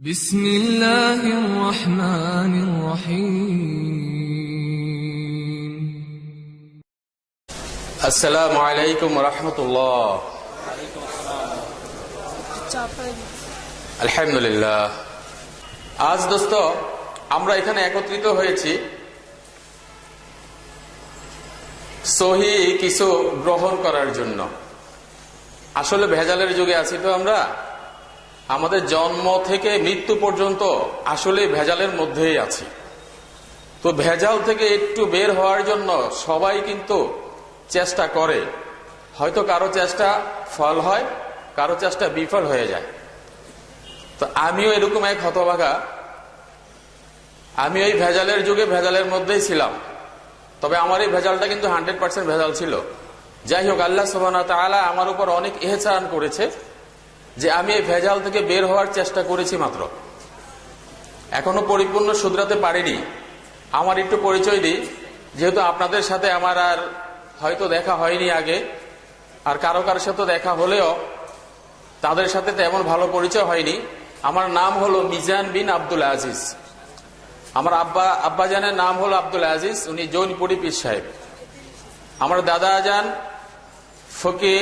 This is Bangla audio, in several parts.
بسم الله الرحمن الرحيم আসসালামু আলাইকুম রহমতুল্লাহ আলহামদুলিল্লাহ আজ দোস্ত আমরা এখানে একত্রিত হয়েছি সহি কিছু গ্রহণ করার জন্য আসলে ভেজালের যুগে আছি তো আমরা আমাদের জন্ম থেকে মৃত্যু পর্যন্ত আসলে ভেজালের মধ্যেই আছি। তো ভেজাল থেকে একটু বের হওয়ার জন্য সবাই কিন্তু চেষ্টা করে। হয়তো কারও চেষ্টা ফল হয়, কারও চেষ্টা বিফল হয়ে যায়। তো আমিও এরকম এক হতভাগা। আমি ওই ভেজালের যুগে ভেজালের মধ্যেই ছিলাম। তবে আমার এই ভেজালটা কিন্তু হান্ড্রেড পার্সেন্ট ভেজাল ছিল। যাই হোক, আল্লাহ তালা আমার উপর অনেক এহচান করেছে। যে আমি এই ভেজাল থেকে বের হওয়ার চেষ্টা করেছি মাত্র। এখনও পরিপূর্ণ শুধরাতে পারিনি। আমার একটু পরিচয় দিই। যেহেতু আপনাদের সাথে আমার আর হয়তো দেখা হয়নি আগে, আর কারও কারোর সাথে দেখা হলেও তাদের সাথে তেমন ভালো পরিচয় হয়নি। আমার নাম হলো মিজান বিন আব্দুল আজিজ। আমার আব্বা, আব্বাজানের নাম হলো আব্দুল আজিজ, উনি জৌনপুরি পীর সাহেব। আমার দাদা যান ফকি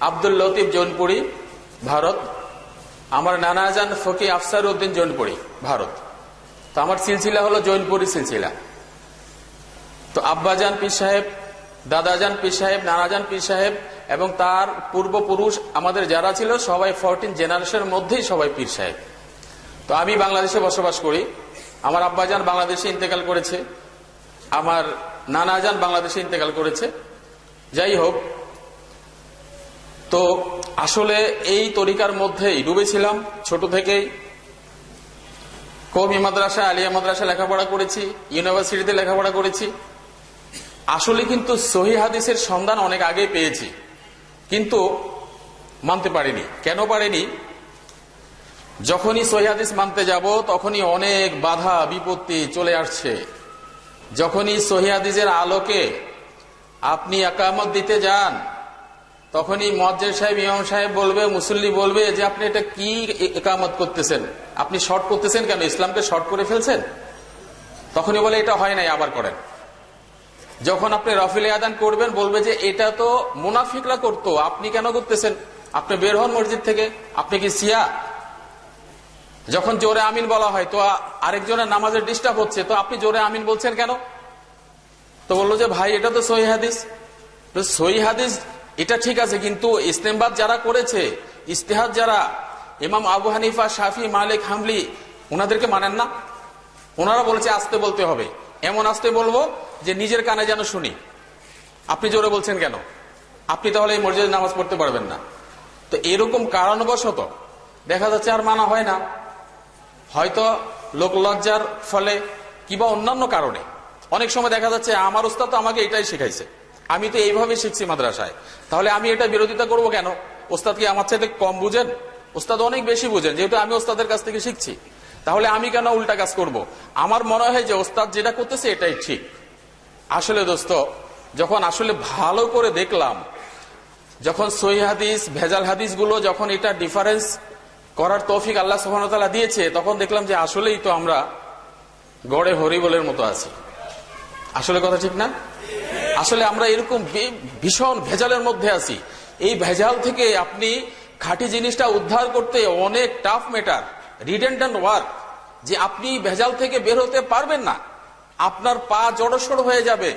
আব্দুল লতিফ জৌনপুরি। ভারত, আমার নানা যান ফকি আফসার উদ্দিন জৈনপুরি, ভারত। তো আমার সিলসিলা হলো জৈনপুরি সিলসিলা। তো আব্বাজান পীর সাহেব, দাদাজান পীর সাহেব, নানাজান পীর সাহেব এবং তার পূর্বপুরুষ আমাদের যারা ছিল, সবাই ফোরটিন জেনারেশনের মধ্যেই সবাই পীর সাহেব। তো আমি বাংলাদেশে বসবাস করি। আমার আব্বাজান বাংলাদেশে ইন্তেকাল করেছে। আমার নানাজান বাংলাদেশে ইন্তেকাল করেছে। যাই হোক তো আসলে এই তরিকার মধ্যেই ডুবেছিলাম, ছোট থেকেই। কৌমি মাদ্রাসা, আলিয়া মাদ্রাসা লেখাপড়া করেছি, ইউনিভার্সিটিতে লেখাপড়া করেছি। আসলে কিন্তু সহি হাদিসের সন্ধান অনেক আগে পেয়েছি, কিন্তু মানতে পারিনি। কেন পারিনি? যখনই সহি হাদিস মানতে যাব, তখনই অনেক বাধা, বিপত্তি চলে আসছে। যখনই সহি হাদিসের আলোকে আপনি একামত দিতে যান তখনই মজ্জের সাহেব, ইমাম সাহেব বলবে, মুসল্লি বলবে যে আপনি এটা কি একামত করতেছেন? আপনি শর্ট করতেছেন কেন? ইসলামকে শর্ট করে ফেলছেন? তখনই বলে, এটা হয় নাই, আবার করেন। যখন আপনি রফিলে আদান করবেন, বলবে যে, এটা তো মুনাফিকরা করতো, আপনি কেন করতেছেন? আপনি বের হন মসজিদ থেকে, আপনি কি সিয়া যখন জোরে আমিন বলা হয়, তো আরেকজনের নামাজের ডিস্টার্ব হচ্ছে, তো আপনি জোরে আমিন বলছেন কেন? তো বলল যে, ভাই, এটা তো সহি হাদিস। সহি হাদিস এটা ঠিক আছে, কিন্তু ইস্তেমবাদ যারা করেছে ইস্তেহাদ যারা, ইমাম আবু হানিফা, শাফি, মালিক, হামলি, ওনাদেরকে মানেন না। ওনারা বলেছে, আসতে বলতে হবে। এমন আসতে বলব যে নিজের কানে যেন শুনি। আপনি জোরে বলছেন কেন? আপনি তাহলে এই মসজিদে নামাজ পড়তে পারবেন না। তো এরকম কারণবশত দেখা যাচ্ছে আর মানা হয় না। হয়তো লোকলজ্জার ফলে, কিবা অন্যান্য কারণে। অনেক সময় দেখা যাচ্ছে, আমার ওস্তাদ তো আমাকে এটাই শিখাইছে। আমি তো এইভাবে শিখছি মাদ্রাসায়। তাহলে আমি এটা বিরোধিতা করব কেন? ওস্তাদ কি আমার চাইতে কম বুঝেন? ওস্তাদ অনেক বেশি বুঝেন, যেহেতু আমি ওস্তাদের কাছ থেকে শিখছি। তাহলে আমি কেন উল্টা কাজ করব। আমার মনে হয় যে ওস্তাদ যেটা করতেছে এটাই ঠিক। আসলে দোস্ত, যখন আসলে ভালো করে দেখলাম, যখন সহি হাদিস, ভেজাল হাদিসগুলো যখন এটা ডিফারেন্স করার তৌফিক আল্লাহ সুহানতাল্লাহ দিয়েছে, তখন দেখলাম যে আসলেই তো আমরা গড়ে হরিবলের মতো আছি। আসলে কথা ঠিক না? আসলে আমরা এরকম ভীষণ ভেজালের মধ্যে আছি। এই ভেজাল থেকে আপনি খাঁটি জিনিসটা উদ্ধার করতে অনেক টাফ মেটার রিডেন্ডেন্ট ওয়ার্ক যে আপনি ভেজাল থেকে বের হতে পারবেন না। আপনার পা জড়সড় হয়ে যাবে।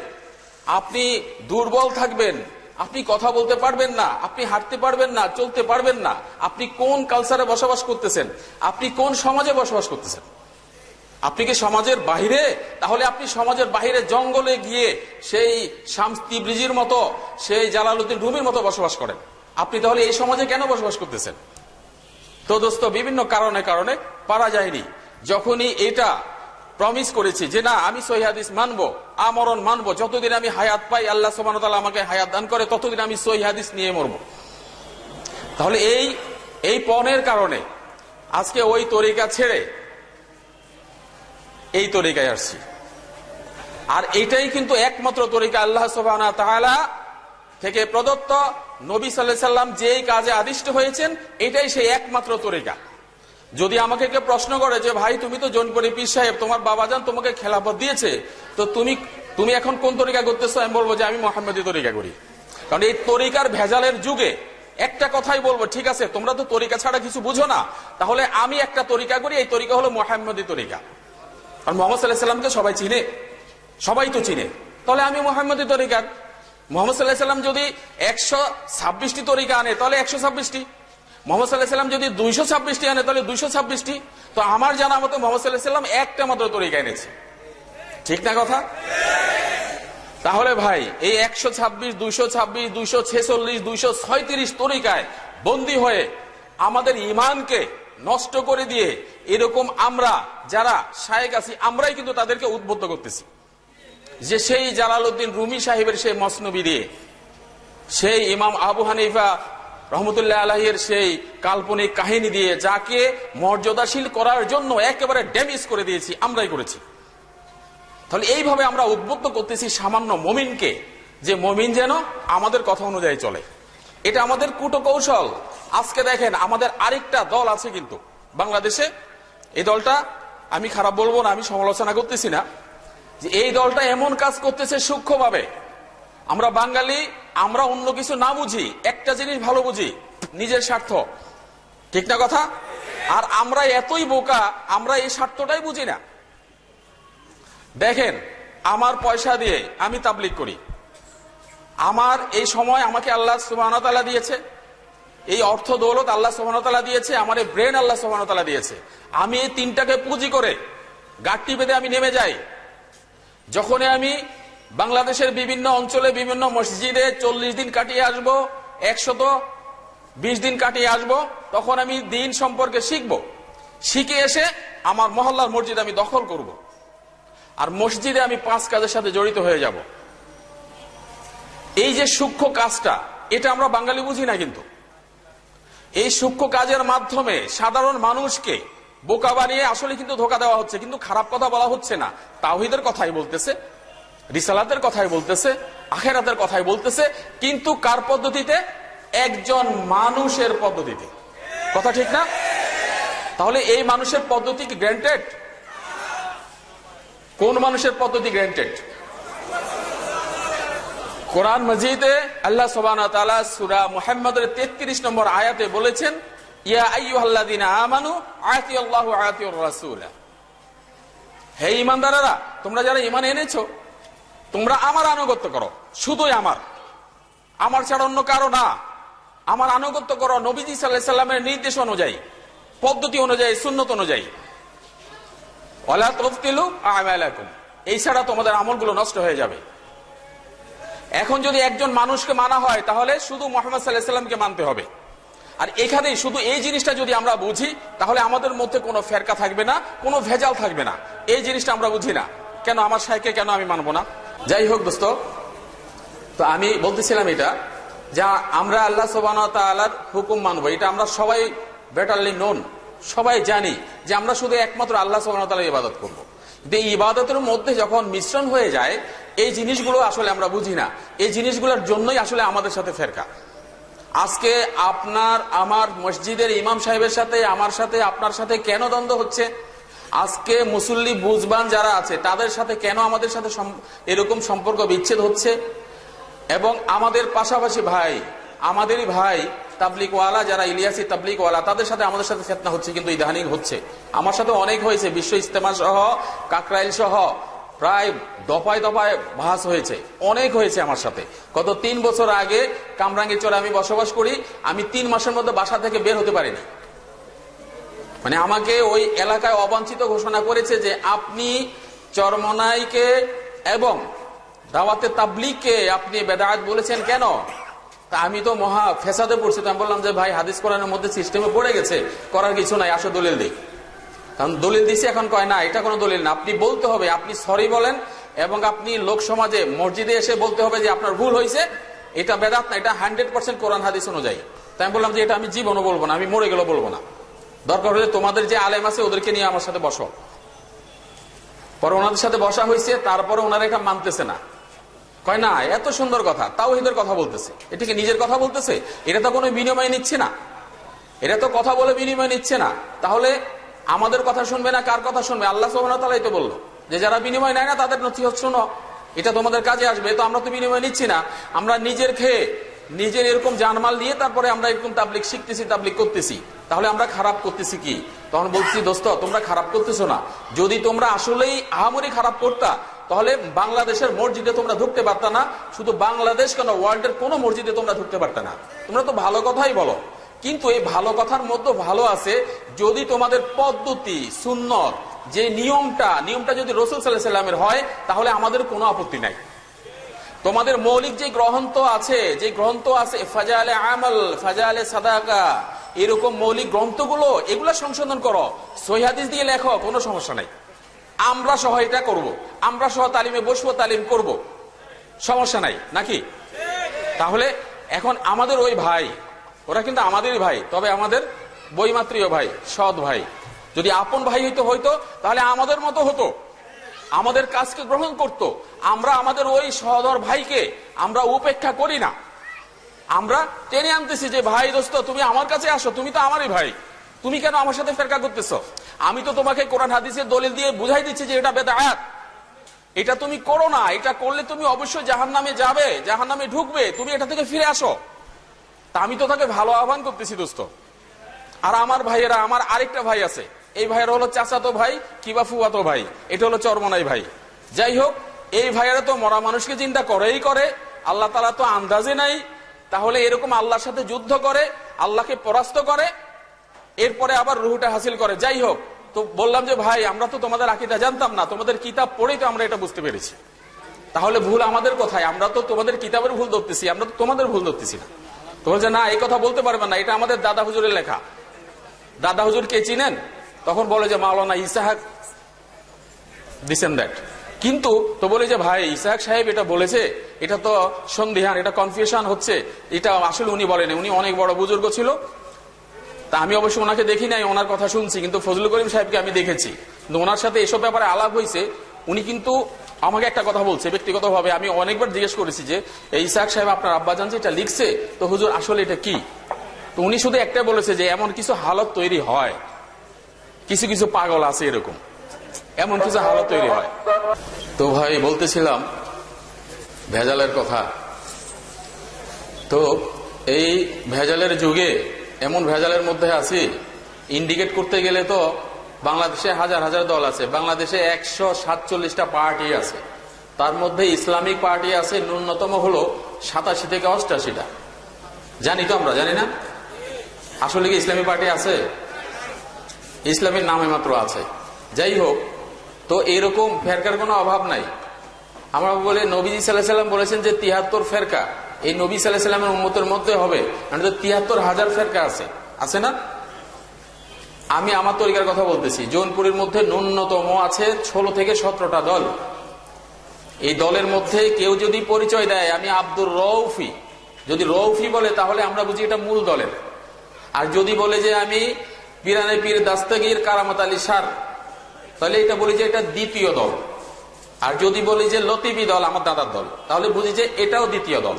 আপনি দুর্বল থাকবেন। আপনি কথা বলতে পারবেন না। আপনি হাঁটতে পারবেন না, চলতে পারবেন না। আপনি কোন কালচারে বসবাস করতেছেন? আপনি কোন সমাজে বসবাস করতেছেন? আপনি কি সমাজের বাহিরে? তাহলে আপনি সমাজের বাহিরে জঙ্গলে গিয়ে সেই শামস্তি ব্রিজির মতো, সেই জালালুদ্দিন রুমির মতো বসবাস করেন। আপনি তাহলে এই সমাজে কেন বসবাস করতেছেন? তো দোস্ত, বিভিন্ন কারণে কারণে পারা যায়নি। যখনই এটা প্রমিস করেছি যে না, আমি সহিহাদিস মানবো, আমরণ মানবো, যতদিন আমি হায়াত পাই, আল্লাহ সোমানতাল আমাকে হায়াত দান করে, ততদিন আমি সহিহাদিস নিয়ে মরব। তাহলে এই এই পণের কারণে আজকে ওই তরিকা ছেড়ে এই তরিকায় আসছি। আর এটাই কিন্তু একমাত্র তরিকা আল্লাহ সোবানা তাহলা থেকে প্রদত্ত। নবী সাল্লাম যেই কাজে আদিষ্ট হয়েছেন, এটাই সেই একমাত্র তরিকা। যদি আমাকে কেউ প্রশ্ন করে যে, ভাই, তুমি তো জনপরি পীর সাহেব, তোমার বাবাজান তোমাকে খেলাফত দিয়েছে, তো তুমি তুমি এখন কোন তরিকা করতেছো? আমি বলব যে, আমি মোহাম্মদী তরিকা করি। কারণ এই তরিকার ভেজালের যুগে একটা কথাই বলব, ঠিক আছে, তোমরা তো তরিকা ছাড়া কিছু বুঝো না। তাহলে আমি একটা তরিকা করি, এই তরিকা হলো মোহাম্মদী তরিকা। আর মোহাম্মদ সাল্লাহ সাল্লামকে সবাই চিনে। সবাই তো চিনে। তাহলে আমি মোহাম্মদী তরিকার। মোহাম্মদ সাল্লাহ সাল্লাম যদি একশো ছাব্বিশটি তরিকা আনে, তাহলে একশো ছাব্বিশটি। মোহাম্মদ সাল্লাহ সাল্লাম যদি দুইশো ছাব্বিশটি আনে, তাহলে দুইশো ছাব্বিশটি। তো আমার জানা মতো মোহাম্মদ সাল্লাহ সাল্লাম একটা মাত্র তরিকা এনেছে। ঠিক না কথা? তাহলে ভাই, এই একশো ছাব্বিশ, দুইশো ছাব্বিশ, দুইশো ছেচল্লিশ, দুইশো ছয়ত্রিশ তরিকায় বন্দী হয়ে আমাদের ইমানকে নষ্ট করে দিয়ে এরকম আমরা, যারা শায়েক আছি, আমরাই কিন্তু তাদেরকে উদ্বুদ্ধ করতেছি। যে সেই জালালউদ্দিন রুমি সাহেবের সেই মসনবী দিয়ে, সেই ইমাম আবু হানিফা রহমতুল্লাহ আলাহির সেই কাল্পনিক কাহিনী দিয়ে যাকে মর্যাদাশীল করার জন্য একেবারে ড্যামেজ করে দিয়েছি, আমরাই করেছি। তাহলে এইভাবে আমরা উদ্বুদ্ধ করতেছি সামান্য মমিনকে, যে মমিন যেন আমাদের কথা অনুযায়ী চলে। এটা আমাদের কুটো কৌশল আজকে দেখেন, আমাদের আরেকটা দল আছে কিন্তু। বাংলাদেশে এই দলটা, আমি খারাপ বলব না, আমি সমালোচনা করতেছি না, যে এই দলটা এমন কাজ করতেছে সূক্ষ্মভাবে। আমরা বাঙালি, আমরা অন্য কিছু না বুঝি, একটা জিনিস ভালো বুঝি, নিজের স্বার্থ। ঠিক না কথা? আর আমরা এতই বোকা, আমরা এই স্বার্থটাই বুঝি না। দেখেন, আমার পয়সা দিয়ে আমি তাবলিক করি। আমার এই সময় আমাকে আল্লাহ সুবাহতালা দিয়েছে। এই অর্থ দৌলত আল্লাহ সুবাহতালা দিয়েছে, আমার এই ব্রেন আল্লাহ সুবাহতালা দিয়েছে। আমি এই তিনটাকে পুঁজি করে গাঠটি বেঁধে আমি নেমে যাই। যখনই আমি বাংলাদেশের বিভিন্ন অঞ্চলে বিভিন্ন মসজিদে চল্লিশ দিন কাটিয়ে আসব, একশত বিশ দিন কাটিয়ে আসব, তখন আমি দিন সম্পর্কে শিখব। শিখে এসে আমার মহল্লার মসজিদ আমি দখল করব। আর মসজিদে আমি পাঁচ কাজের সাথে জড়িত হয়ে যাব। এই যে সূক্ষ্ম কাজটা, এটা আমরা বাঙালি বুঝি না কিন্তু। এই সূক্ষ্ম কাজের মাধ্যমে সাধারণ মানুষকে বোকা বানিয়ে আসলে কিন্তু ধোকা দেওয়া হচ্ছে, কিন্তু খারাপ কথা বলা হচ্ছে না। তাওহিদের কথাই বলতেছে, রিসালাতের কথাই বলতেছে, আখেরাতের কথাই বলতেছে, কিন্তু কার পদ্ধতিতে? একজন মানুষের পদ্ধতিতে। কথা ঠিক না? তাহলে এই মানুষের পদ্ধতি কি গ্র্যান্টেড কোন মানুষের পদ্ধতি গ্র্যান্টেড কোরআন মজিদে আল্লাহ সোবান সুরা মুহাম্মদের তেত্রিশ নম্বর আয়াতে বলেছেন, ইয়া আইয়ুহাল্লাযীনা আমানু আতি আল্লাহ হে তোমরা যারা এনেছো, তোমরা আমার আনুগত্য করো, শুধুই আমার। আমার ছাড়া অন্য কারও না। আমার আনুগত্য করো নির্দেশ অনুযায়ী, পদ্ধতি অনুযায়ী, সুন্নত অনুযায়ী। এই ছাড়া তোমাদের আমলগুলো নষ্ট হয়ে যাবে। এখন যদি একজন মানুষকে মানা হয়, তাহলে শুধু মোহাম্মদ সাল্লাহ সাল্লামকে মানতে হবে। আর এখানেই শুধু এই জিনিসটা যদি আমরা বুঝি, তাহলে আমাদের মধ্যে কোনো ফেরকা থাকবে না, কোনো ভেজাল থাকবে না। এই জিনিসটা আমরা বুঝি না। কেন আমার সাইকে কেন আমি মানবো না? যাই হোক দোস্ত, তো আমি বলতেছিলাম এটা, যা আমরা আল্লাহ সোবানার হুকুম মানবো, এটা আমরা সবাই বেটারলি নোন সবাই জানি যে আমরা শুধু একমাত্র আল্লাহ সোবান ইবাদত করব। এই ইবাদতের মধ্যে যখন মিশ্রণ হয়ে যায় এই জিনিসগুলো আসলে আমরা বুঝি না। এই জিনিসগুলোর জন্যই আসলে আমাদের সাথে ফেরকা। আজকে আপনার, আমার মসজিদের ইমাম সাহেবের সাথে, আমার সাথে, আপনার সাথে কেন দ্বন্দ্ব হচ্ছে? আজকে মুসল্লি বুজবান যারা আছে, তাদের সাথে কেন আমাদের সাথে এরকম সম্পর্ক বিচ্ছেদ হচ্ছে? এবং আমাদের পাশাপাশি ভাই, আমাদেরই ভাই, তাবলিকওয়ালা যারা ইলিয়াসি তাবলিকওয়ালা, তাদের সাথে আমাদের সাথে ফেতনা হচ্ছে, কিন্তু ইদানিং হচ্ছে। আমার সাথে অনেক হয়েছে, বিশ্ব ইস্তেমা সহ, কাকরাইল সহ প্রায় দফায় দফায় ভাস হয়েছে। অনেক হয়েছে আমার সাথে। গত তিন বছর আগে কামরাঙ্গীর চরে আমি বসবাস করি, আমি তিন মাসের মধ্যে বাসা থেকে বের হতে পারিনি মানে আমাকে ওই এলাকায় অবাঞ্ছিত ঘোষণা করেছে যে আপনি চরমনাইকে এবং দাওয়াতে তাবলিগকে আপনি বেদায়াত বলেছেন কেন? তা আমি তো মহা ফেসাদে পড়ছি। তো আমি বললাম যে ভাই, হাদিস কোরআনের মধ্যে সিস্টেমে পড়ে গেছে, করার কিছু নাই, আসো দলিল দিই কারণ দলিল দিছি, এখন কয়, না, এটা কোনো দলিল না। আপনি বলতে হবে, আপনি সরি বলেন এবং আপনি লোক সমাজে, মসজিদে এসে বলতে হবে যে আপনার ভুল হয়েছে এটা বেদাত না, এটা হান্ড্রেড পার্সেন্ট কোরআন হাদিস অনুযায়ী। তাই আমি বললাম যে এটা আমি জীবনও বলব না, আমি মরে গেলেও বলব না। দরকার হলে তোমাদের যে আলেম আছে, ওদেরকে নিয়ে আমার সাথে বসো। পরে ওনাদের সাথে বসা হয়েছে তারপরে ওনারা এটা মানতেছে না। কয়, না, এত সুন্দর কথা তাও এদের কথা বলতেছে। এটাকে নিজের কথা বলতেছে? এটা তো কোনো বিনিময় নিচ্ছে না। এটা তো কথা বলে বিনিময় নিচ্ছে না। তাহলে আমাদের কথা শুনবে না, কার কথা শুনবে? আল্লাহ সোহানাই তো বলল যে যারা বিনিময় নেয় না, তাদের নথিহত শোনো, এটা তোমাদের কাজে আসবে, তো আমরা তো বিনিময় নিচ্ছি না। আমরা নিজের খেয়ে, নিজের এরকম জানমাল দিয়ে তারপরে আমরা এরকম তাবলিক শিখতেছি তাবলিক করতেছি। তাহলে আমরা খারাপ করতেছি কি? তখন বলছি দোস্ত, তোমরা খারাপ করতেছো না। যদি তোমরা আসলেই আহামরি খারাপ করতা, তাহলে বাংলাদেশের মসজিদে তোমরা ঢুকতে পারতা না। শুধু বাংলাদেশ কেন ওয়ার্ল্ডের কোন মসজিদে তোমরা ঢুকতে পারতা না। তোমরা তো ভালো কথাই বলো। কিন্তু এই ভালো কথার মধ্যে ভালো আছে, যদি তোমাদের পদ্ধতি সুন্নত, যে নিয়মটা নিয়মটা যদি রসুল সাল্লাহ সাল্লামের হয়, তাহলে আমাদের কোনো আপত্তি নাই তোমাদের মৌলিক যে গ্রন্থ আছে, যে গ্রন্থ আছে, ফাজালে আমল, ফাজালে সাদাকা, এরকম মৌলিক গ্রন্থগুলো, এগুলা সংশোধন করো সহিহাদিস দিয়ে লেখো, কোনো সমস্যা নাই আমরা সহ এটা করব। আমরা সহ তালিমে বসবো, তালিম করব। সমস্যা নাই, নাকি তাহলে এখন আমাদের ওই ভাই ওরা কিন্তু আমাদেরই ভাই, তবে আমাদের বইমাত্রীয় ভাই, সৎ ভাই। যদি আপন ভাই হইতো হইতো, তাহলে আমাদের মতো হতো। আমাদের কাজকে গ্রহণ করত। আমরা আমাদের ওই সহদর ভাইকে আমরা উপেক্ষা করি না। আমরা টেনে আনতেছি যে, ভাই, দোস্ত, তুমি আমার কাছে আসো, তুমি তো আমারই ভাই। তুমি কেন আমার সাথে ফেরকা করতেছ? আমি তো তোমাকে কোরআন হাদিসের দলিল দিয়ে বুঝাই দিচ্ছি যে, এটা বেদায়াত। এটা তুমি করো না। এটা করলে তুমি অবশ্যই জাহান নামে যাবে জাহান নামে ঢুকবে। তুমি এটা থেকে ফিরে আসো। তা আমি তো তাকে ভালো আহ্বান করতেছি, দোস্ত। আর আমার ভাইয়েরা, আমার আরেকটা ভাই আছে। এই ভাইয়েরা হলো চাচাতো ভাই, কিবা ফুয়াতো ভাই। এটা হলো চরমনাই ভাই। যাই হোক, এই ভাইয়েরা তো মরা মানুষকে চিন্তা করেই করে। আল্লাহ তালা তো আন্দাজে নাই। তাহলে এরকম আল্লাহর সাথে যুদ্ধ করে, আল্লাহকে পরাস্ত করে, এরপরে আবার রুহুটা হাসিল করে। যাই হোক, তো বললাম যে, ভাই, আমরা তো তোমাদের আকিদা জানতাম না। তোমাদের কিতাব পড়েই তো আমরা এটা বুঝতে পেরেছি। তাহলে ভুল আমাদের কোথায়? আমরা তো তোমাদের কিতাবের ভুল ধরতেছি। আমরা তো তোমাদের ভুল ধরতেছি না। তোমার যে না, এই কথা বলতে পারবে না, এটা আমাদের দাদা হুজুরের লেখা। দাদা হুজুর কে চিনেন? তখন বলে যে, মাওলানা ইসাহাক দিসেন দ্যাট কিন্তু, তো বলে যে, ভাই, ইসাহাক সাহেব এটা বলেছে, এটা তো সন্ধিহান এটা কনফিউশন হচ্ছে, এটা আসলে উনি বলেন উনি অনেক বড় বুজুর্গ ছিল। তা আমি অবশ্য ওনাকে দেখি নাই, ওনার কথা শুনছি, কিন্তু ফজলুল করিম সাহেবকে আমি দেখেছি। কিন্তু ওনার সাথে এসব ব্যাপারে আলাপ হয়েছে উনি কিন্তু আমাকে একটা কথা বলছে, ব্যক্তিগতভাবে আমি অনেকবার জিজ্ঞেস করেছি যে, এই ইসাহাক সাহেব আপনার আব্বাজান যে এটা লিখছে, তো হুজুর আসলে এটা কি? তো উনি শুধু একটাই বলেছে যে, এমন কিছু হালত তৈরি হয়, কিছু কিছু পাগল আছে এরকম, এমন কিছু হালত তৈরি হয়। তো ভাই, বলতেছিলাম, ভেজালের কথা। তো এই ভেজালের যুগে এমন ভেজালের মধ্যে আছি, ইন্ডিকেট করতে গেলে তো বাংলাদেশে হাজার হাজার দল আছে, বাংলাদেশে একশো সাতচল্লিশটা পার্টি আছে। তার মধ্যে ইসলামিক পার্টি আছে, ন্যূনতম হলো সাতাশি থেকে অষ্টাশিটা। জানি তো আমরা, জানি না? আসলে কি ইসলামী পার্টি আছে? ইসলামের নামে মাত্র আছে। যাই হোক, তো এরকম ফেরকার কোনো অভাব নাই। আমরা বলে নবীজি সাল্লাহ সাল্লাম বলেছেন যে তিয়াত্তর ফেরকা। এই নবী সাল্লাহ সাল্লামের উন্মতের মধ্যে হবে মানে তিয়াত্তর হাজার ফেরকা আছে। আছে না? আমি আমার তরিকার কথা বলতেছি। জৌনপুরের মধ্যে ন্যূনতম আছে ষোলো থেকে সতেরোটা দল। এই দলের মধ্যে কেউ যদি পরিচয় দেয়, আমি আব্দুর রৌফি যদি রৌফি বলে, তাহলে আমরা বুঝি এটা মূল দলের। আর যদি বলে যে আমি পিরানে পীর দাস্তাগির কারামত আলী সার, তাহলে এটা বলি যে এটা দ্বিতীয় দল। আর যদি বলি যে লতিবি দল, আমার দাদার দল, তাহলে বুঝি যে এটাও দ্বিতীয় দল।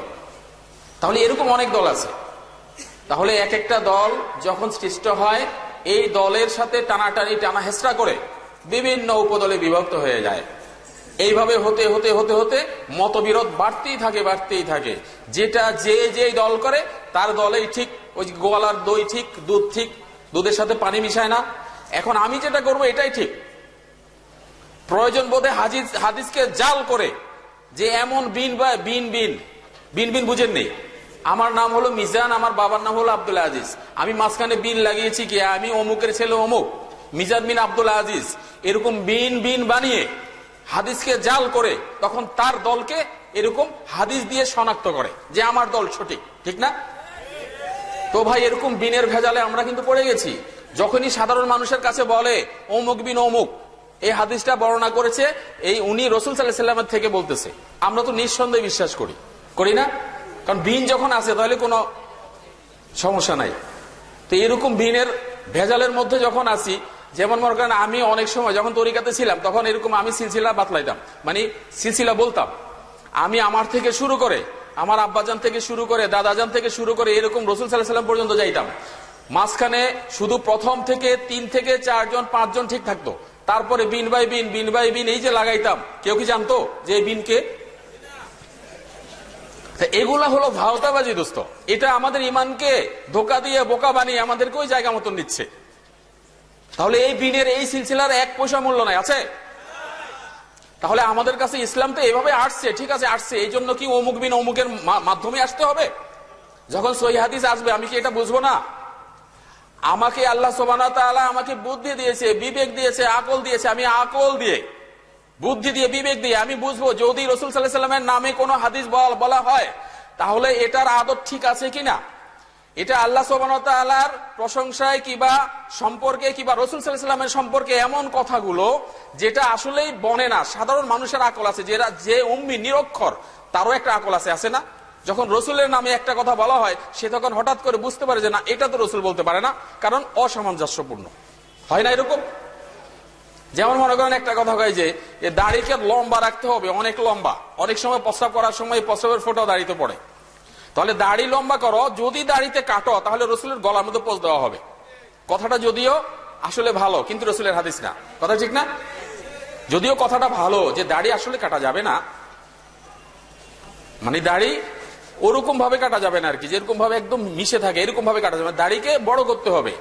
তাহলে এরকম অনেক দল আছে। তাহলে এক একটা দল যখন সৃষ্ট হয় এই দলের সাথে টানাটানি টানা হেসরা করে বিভিন্ন উপদলে বিভক্ত হয়ে যায়। এইভাবে হতে হতে হতে হতে মতবিরোধ বাড়তেই থাকে বাড়তেই থাকে। যেটা যে যে দল করে, তার দলেই ঠিক, ওই গোয়ালার দই ঠিক, দুধ ঠিক, দুধের সাথে পানি মিশায় না। এখন আমি যেটা করব, এটাই ঠিক। প্রয়োজন বোধে হাজিজ হাদিসকে জাল করে যে এমন বিন বা বিন বিন বিন বিন বুঝেন নেই আমার নাম হলো মিজান, আমার বাবার নাম হলো আব্দুল আজিজ। আমি মাঝখানে বিন লাগিয়েছি কি? আমি অমুকের ছেলে অমুক। মিজান বিন আব্দুল আজিজ। এরকম বিন বিন বানিয়ে হাদিসকে জাল করে তখন তার দলকে এরকম হাদিস দিয়ে শনাক্ত করে যে আমার দল সঠিক, ঠিক না? তো ভাই, এরকম বিনের ভেজালে আমরা কিন্তু পড়ে গেছি। যখনই সাধারণ মানুষের কাছে বলে, অমুক বিন অমুক, এই হাদিসটা বর্ণনা করেছে, এই উনি রসুল সাল্লাহ সাল্লামের থেকে বলতেছে। আমরা তো নিঃসন্দেহে বিশ্বাস করি। করি না? কারণ বিন যখন আছে, তাহলে কোনো সমস্যা নাই। তো এরকম বিনের ভেজালের মধ্যে যখন আসি যেমন মনে করেন আমি অনেক সময় যখন তরিকাতে ছিলাম, তখন এরকম আমি সিলসিলা বাতলাইতাম। মানে সিলসিলা বলতাম, আমি আমার থেকে শুরু করে, আমার আব্বাজান থেকে শুরু করে, দাদাজান থেকে শুরু করে এরকম রসুল সাল্লাহ সাল্লাম পর্যন্ত যাইতাম। মাঝখানে শুধু প্রথম থেকে তিন থেকে চারজন, পাঁচজন ঠিক থাকতো। তারপরে বিন বাই বিন বিন বাই বিন এই যে লাগাইতাম, কেউ কি জানতো যে বিনকে তা এগুলা হলো ভাওতাবাজি, দোস্ত। এটা আমাদের ইমানকে ধোকা দিয়ে বোকা বানিয়ে আমাদেরকে ওই জায়গা মতন নিচ্ছে তাহলে এই বিনের এই সিলসিলার এক পয়সা মূল্য নাই, আছে? তাহলে আমাদের কাছে ইসলাম তো এভাবে আসছে, ঠিক আছে, আসছে। এই জন্য কি অমুক বিন অমুকের মাধ্যমে আসতে হবে? যখন সহি হাদিস আসবে, আমি কি এটা বুঝব না? আমাকে আল্লাহ সোবানা তাআলা আমাকে বুদ্ধি দিয়েছে, বিবেক দিয়েছে, আকল দিয়েছে, আমি আকল দিয়ে। বুদ্ধি দিয়ে, বিবেক দিয়ে আমি বুঝব যদি রসুল সাল্লাহ সাল্লামের নামে কোনো হাদিস বল- হয়, তাহলে এটার আদত ঠিক আছে কিনা? এটা আল্লাহ সোবানতালার প্রশংসায় কিবা সম্পর্কে কিবা রসুল সাল্লাহ সম্পর্কে এমন কথাগুলো যেটা আসলেই বনে না, সাধারণ মানুষের আকল আছে যেটা যে উম্মি নিরক্ষর, তারও একটা আকল আছে আছে না? যখন রসুলের নামে একটা কথা বলা হয়, সে তখন হঠাৎ করে বুঝতে পারে যে না, এটা তো রসুল বলতে পারে না, কারণ অসামঞ্জস্যপূর্ণ। হয় না এরকম? যেমন মনে করেন একটা কথা কয় যে দাড়িকে লম্বা রাখতে হবে, অনেক লম্বা। অনেক সময় প্রস্রাব করার সময় এই প্রস্রাবের ফোটাও দাড়িতে পড়ে। তাহলে দাড়ি লম্বা করো, যদি দাড়িতে কাটো, তাহলে রসুলের গলার মধ্যে পোজ দেওয়া হবে। কথাটা যদিও আসলে ভালো, কিন্তু রসুলের হাদিস না। কথা ঠিক না? যদিও কথাটা ভালো, যে দাড়ি আসলে কাটা যাবে না মানে দাড়ি ওরকম ভাবে কাটা যাবে না আর কি যেরকম ভাবে একদম মিশে থাকে এরকম ভাবে কাটা যাবে। দাড়িকে বড় করতে হবে।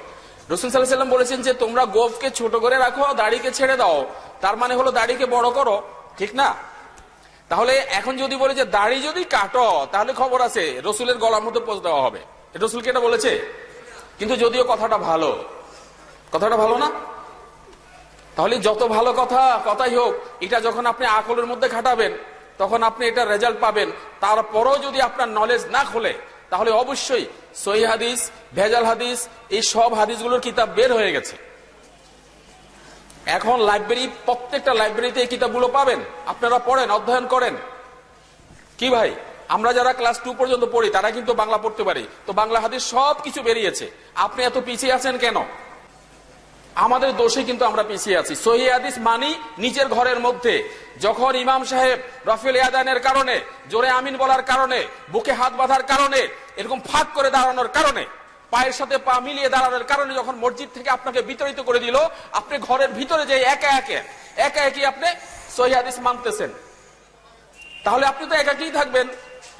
রসুল সাল্লাম বলেছেন যে, তোমরা গোফকে ছোট করে রাখো, দাড়িকে ছেড়ে দাও। তার মানে হলো দাড়িকে বড় করো। ঠিক না? তাহলে এখন যদি বলে যে, দাড়ি যদি কাটো, তাহলে খবর আছে, রসুলের গলার মধ্যে পোজ দেওয়া হবে। রসুলকে এটা বলেছে? কিন্তু যদিও কথাটা ভালো। কথাটা ভালো না? তাহলে যত ভালো কথা, কথাই হোক, এটা যখন আপনি আকলের মধ্যে খাটাবেন, তখন আপনি এটা রেজাল্ট পাবেন। তারপরও যদি আপনার নলেজ না খোলে তাহলে অবশ্যই সহি হাদিস, ভেজাল হাদিস, এই সব হাদিসগুলোর কিতাব বের হয়ে গেছে। এখন লাইব্রেরি, প্রত্যেকটা লাইব্রেরিতে এই কিতাবগুলো পাবেন। আপনারা পড়েন, অধ্যয়ন করেন। কি ভাই? আমরা যারা ক্লাস টু পর্যন্ত পড়ি, তারা কিন্তু বাংলা পড়তে পারি। তো বাংলা হাদিস সব কিছু বেরিয়েছে। আপনি এত পিছিয়ে আছেন কেন? আমাদের দোষে কিন্তু আমরা পিছিয়ে আছি। সহি হাদিস মানি নিজের ঘরের মধ্যে। যখন ইমাম সাহেব রফিল ইয়াদানের কারণে, জোরে আমিন বলার কারণে, বুকে হাত বাঁধার কারণে, এরকম ফাঁক করে দাঁড়ানোর কারণে, পায়ের সাথে পা মিলিয়ে দাঁড়ানোর কারণে যখন মসজিদ থেকে আপনাকে বিতরিত করে দিল, আপনি ঘরের ভিতরে যে একা একে, একা একই আপনি সহি হাদিস মানতেছেন। তাহলে আপনি তো একাকেই থাকবেন।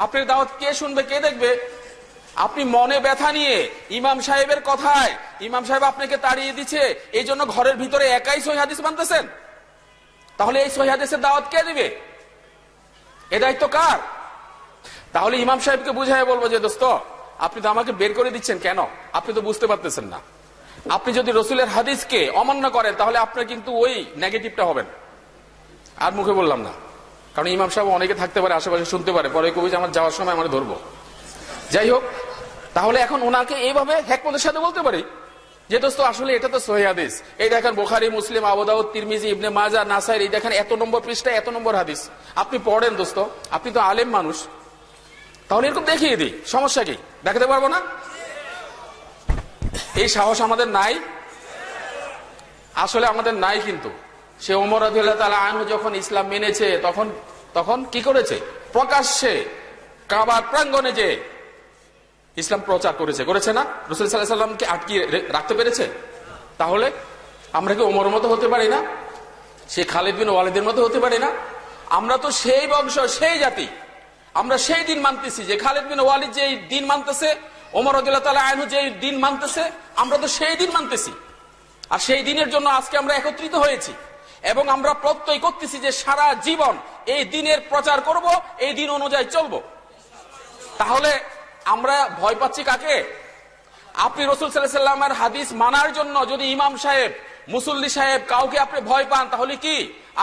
আপনার দাওয়াত কে শুনবে, কে দেখবে? আপনি মনে ব্যথা নিয়ে ইমাম সাহেবের কথায়, ইমাম সাহেব আপনাকে তাড়িয়ে দিচ্ছে এই জন্য ঘরের ভিতরে একাই সহি হাদিস মানতেছেন তাহলে এই সহি হাদিসের দাওয়াত কে দিবে? এ দায়িত্ব কার? তাহলে ইমাম সাহেবকে বুঝাই বলব যে, দোস্ত, আপনি তো আমাকে বের করে দিচ্ছেন কেন? আপনি তো বুঝতে পারতেছেন না। আপনি যদি রসুলের হাদিসকে অমান্য করেন, তাহলে আপনার কিন্তু ওই নেগেটিভটা হবেন আর মুখে বললাম না। কারণ ইমাম সাহেব অনেকে থাকতে পারে, আশেপাশে শুনতে পারে। পরে কবি আমার যাওয়ার সময় আমার ধরবো। যাই হোক, তাহলে এখন ওনাকে এইভাবে হ্যাকমতের সাথে বলতে পারি? যে দোস্ত, আসলে এটা তো সহি হাদিস। এই দেখেন, বোখারি, মুসলিম আবুদাউদ তিরমিজি, ইবনে মাজা নাসাইর, এই দেখেন, এত নম্বর পৃষ্ঠা এত নম্বর হাদিস। আপনি পড়েন দোস্ত, আপনি তো আলেম মানুষ। তাহলে এরকম দেখিয়ে দিই, সমস্যা কি? দেখাতে পারব না? এই সাহস আমাদের নাই। আসলে আমাদের নাই কিন্তু। সে ওমর আদিল্লাহ তালা আনহু যখন ইসলাম মেনেছে, তখন তখন কি করেছে? প্রকাশ্যে কাবার প্রাঙ্গনে যে ইসলাম প্রচার করেছে। করেছে না? রসুল সাল্লাহ সাল্লামকে আটকিয়ে রাখতে পেরেছে? তাহলে আমরা কি ওমর মতো হতে পারি না? সে খালেদ বিন ওয়ালিদের মতো হতে পারি না? আমরা তো সেই বংশ, সেই জাতি। আমরা সেই দিন মানতেছি যে খালিদ বিন ওয়ালিদ যে দিন মানতেছে, ওমর আনহু যে দিন মানতেছে, আমরা তো সেই দিন মানতেছি। আর সেই দিনের জন্য আজকে আমরা একত্রিত হয়েছি এবং আমরা প্রত্যয় করতেছি যে সারা জীবন এই দিনের প্রচার করব, এই দিন অনুযায়ী চলব। তাহলে আমরা ভয় পাচ্ছি কাকে? আপনি রসুল সাল্লাহ সাল্লামের হাদিস মানার জন্য যদি ইমাম সাহেব, মুসল্লি সাহেব কাউকে আপনি ভয় পান, তাহলে কি?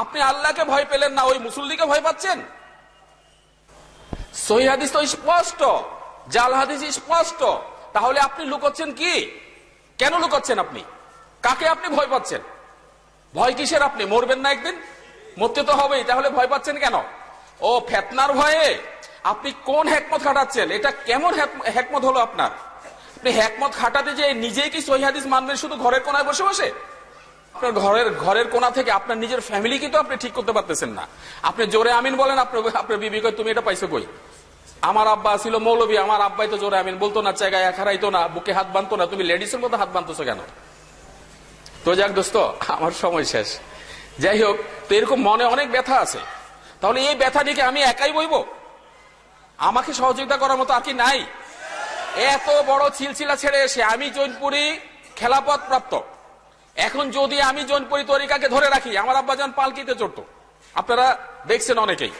আপনি আল্লাহকে ভয় পেলেন না, ওই মুসল্লিকে ভয় পাচ্ছেন? সহি হাদিস তো স্পষ্ট, জাল হাদিস স্পষ্ট। তাহলে আপনি লুকোচ্ছেন কি? কেন লুকোচ্ছেন আপনি? কাকে আপনি ভয় পাচ্ছেন? ভয় কিসের আপনি? মরবেন না একদিন? মরতে তো হবেই, তাহলে ভয় পাচ্ছেন কেন? ও ফেতনার ভয়ে আপনি কোন হ্যাকমত খাটাচ্ছেন? এটা কেমন হ্যাক- হ্যাকমত হলো আপনার? আপনি হ্যাকমত খাটাতে যে নিজেই কি সহি হাদিস মানবেন শুধু ঘরের কোনায় বসে বসে? আপনার ঘরের ঘরের কোনা থেকে আপনার নিজের ফ্যামিলি কিন্তু আপনি ঠিক করতে পারতেছেন না। আপনি জোরে আমিন বলেন, আপনার আপনার বিবি কয়, তুমি এটা পাইছো কই? আমার আব্বা ছিল মৌলবী, আমার আব্বাই তো জোরে আমিন বলতো না জায়গায় এক হারাইতো না, বুকে হাত বানতো না, তুমি লেডিসের মতো হাত বানতেছো কেন? তো যাক দোস্ত, আমার সময় শেষ। যাই হোক, তো এরকম মনে অনেক ব্যথা আছে। তাহলে এই ব্যথা নিয়ে আমি একাই বইব? আমাকে সহযোগিতা করার মতো আর কি নাই। এত বড় ছিলছিলা ছেড়ে এসে আমি জৈনপুরি খেলাপথ প্রাপ্ত। এখন যদি আমি জৈনপুরি তরিকাকে ধরে রাখি, আমার আব্বা আব্বাজান পালকিতে চড়তো। আপনারা দেখছেন অনেকেই।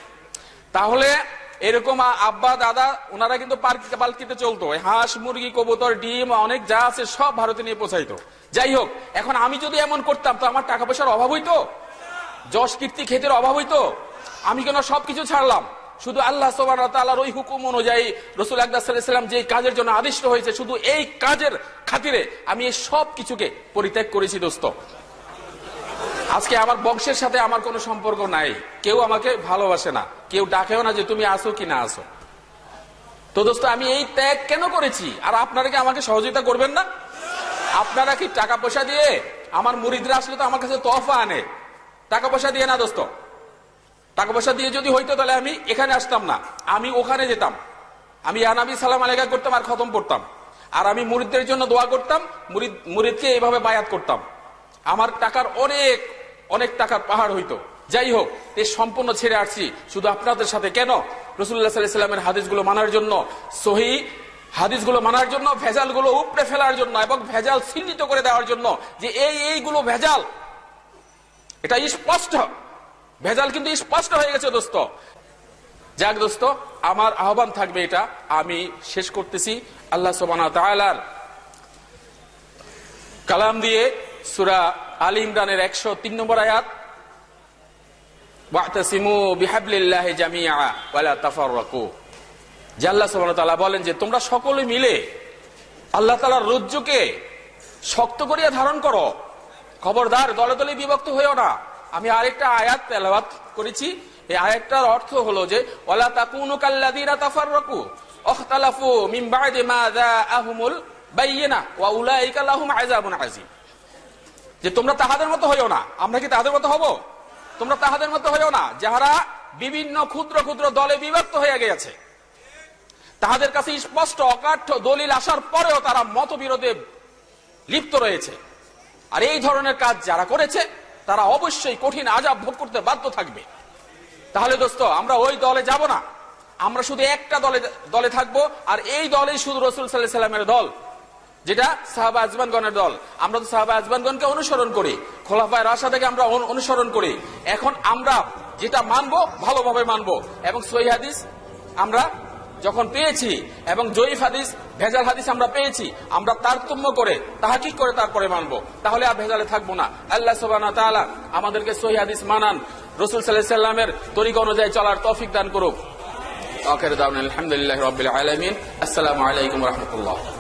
তাহলে এরকম আব্বা, দাদা ওনারা কিন্তু পালকিতে চলতো। হাঁস, মুরগি, কবুতর, ডিম, অনেক যা আছে সব ভারতে নিয়ে পৌঁছাইতো। যাই হোক, এখন আমি যদি এমন করতাম, তো আমার টাকা পয়সার অভাব হইতো? যশ কীর্তি ক্ষেতের অভাব হইতো? আমি কেন সবকিছু ছাড়লাম? শুধু আল্লাহ সোবান ওই হুকুম অনুযায়ী রসুল আকদাসাল্লাম যে কাজের জন্য আদিষ্ট হয়েছে, শুধু এই কাজের খাতিরে আমি এই সব কিছুকে পরিত্যাগ করেছি দোস্ত। আজকে আমার বংশের সাথে আমার কোনো সম্পর্ক নাই। কেউ আমাকে ভালোবাসে না। কেউ ডাকেও না যে তুমি আসো কি না আসো। তো দোস্ত, আমি এই ত্যাগ কেন করেছি? আর আপনারা কি আমাকে সহযোগিতা করবেন না? আপনারা কি টাকা পয়সা দিয়ে আমার মুরিদরা আসলে তো আমার কাছে তহফা আনে? টাকা পয়সা দিয়ে না দোস্ত? টাকা পয়সা দিয়ে যদি হইতো তাহলে আমি এখানে আসতাম না। আমি ওখানে যেতাম। আমি ইয়ানাবি সালাম আলেকা করতাম আর খতম পড়তাম। আর আমি মুরিদদের জন্য দোয়া করতাম, মুরিদ, মুরিদকে এইভাবে বায়াত করতাম। আমার টাকার অনেক অনেক টাকার পাহাড় হইতো। যাই হোক, এ সম্পূর্ণ ছেড়ে আসছি। শুধু আপনাদের সাথে কেন? রসুল্লাহ সাল্লামের হাদিসগুলো মানার জন্য, সহি হাদিসগুলো মানার জন্য, ভেজালগুলো উপড়ে ফেলার জন্য এবং ভেজাল চিহ্নিত করে দেওয়ার জন্য যে এই, এইগুলো ভেজাল, এটা স্পষ্ট। ভেজাল কিন্তু স্পষ্ট হয়ে গেছে, দোস্ত। যাক, দোস্ত, আমার আহ্বান থাকবে এটা। আমি শেষ করতেছি আল্লাহ সোবানা তালার কালাম দিয়ে সুরা আলী ইমরানের একশো তিন নম্বর আয়াত। বলেন যে, তোমরা সকলে মিলে আল্লাহ রজ্জুকে শক্ত করিয়া ধারণ করো। খবরদার দলে দলে বিভক্ত হয়েও না। আমি আরেকটা আয়াত তেলাওয়াত করেছি। এই আয়াতটার অর্থ হলো যে, ওয়ালা তাকুনু কাল্লাযীনা তাফাররাকু ওয়াখতালাফু মিন বা'দি মা যাআহুমুল বায়িনা ওয়া উলাইকা লাহুম আযাবুন আযীম। যে তোমরা তাহাদের মতো হইও না। আমরা কি তাহাদের মতো হব? তোমরা তাহাদের মতো হইও না, যাহারা বিভিন্ন ক্ষুদ্র ক্ষুদ্র দলে বিভক্ত হয়ে গিয়েছে। তাহাদের কাছে স্পষ্ট, অকাঠ্য দলিল আসার পরেও তারা মতবিরোধে লিপ্ত রয়েছে। আর এই ধরনের কাজ যারা করেছে তারা অবশ্যই কঠিন আজাব ভোগ করতে বাধ্য থাকবে। তাহলে দোস্ত, আমরা ওই দলে যাব না। আমরা শুধু একটা দলে দলে থাকব, আর এই দলেই শুধু রসুল সাল্লাহ সাল্লামের দল, যেটা সাহাবা আজমানগণের দল। আমরা তো সাহাবা আজমানগণকে অনুসরণ করি, খোলাফায় রাশা থেকে আমরা অনুসরণ করি। এখন আমরা যেটা মানবো, ভালোভাবে মানবো। এবং সহি আমরা যখন পেয়েছি এবং জয়ীফ হাদিস, ভেজাল হাদিস আমরা পেয়েছি, আমরা তারতম্য করে তাহা কি করে তারপরে মানব। তাহলে আর ভেজালে থাকব না। আল্লাহ সুবাহ তাআলা আমাদেরকে সহি হাদিস মানান। রসুল সাল্লাহ সাল্লামের তরিকা অনুযায়ী চলার তৌফিক দান করুক। আখের দাম আলহামদুলিল্লাহ রাব্বিল আলামিন। আসসালামু আলাইকুম রাহমাতুল্লাহ।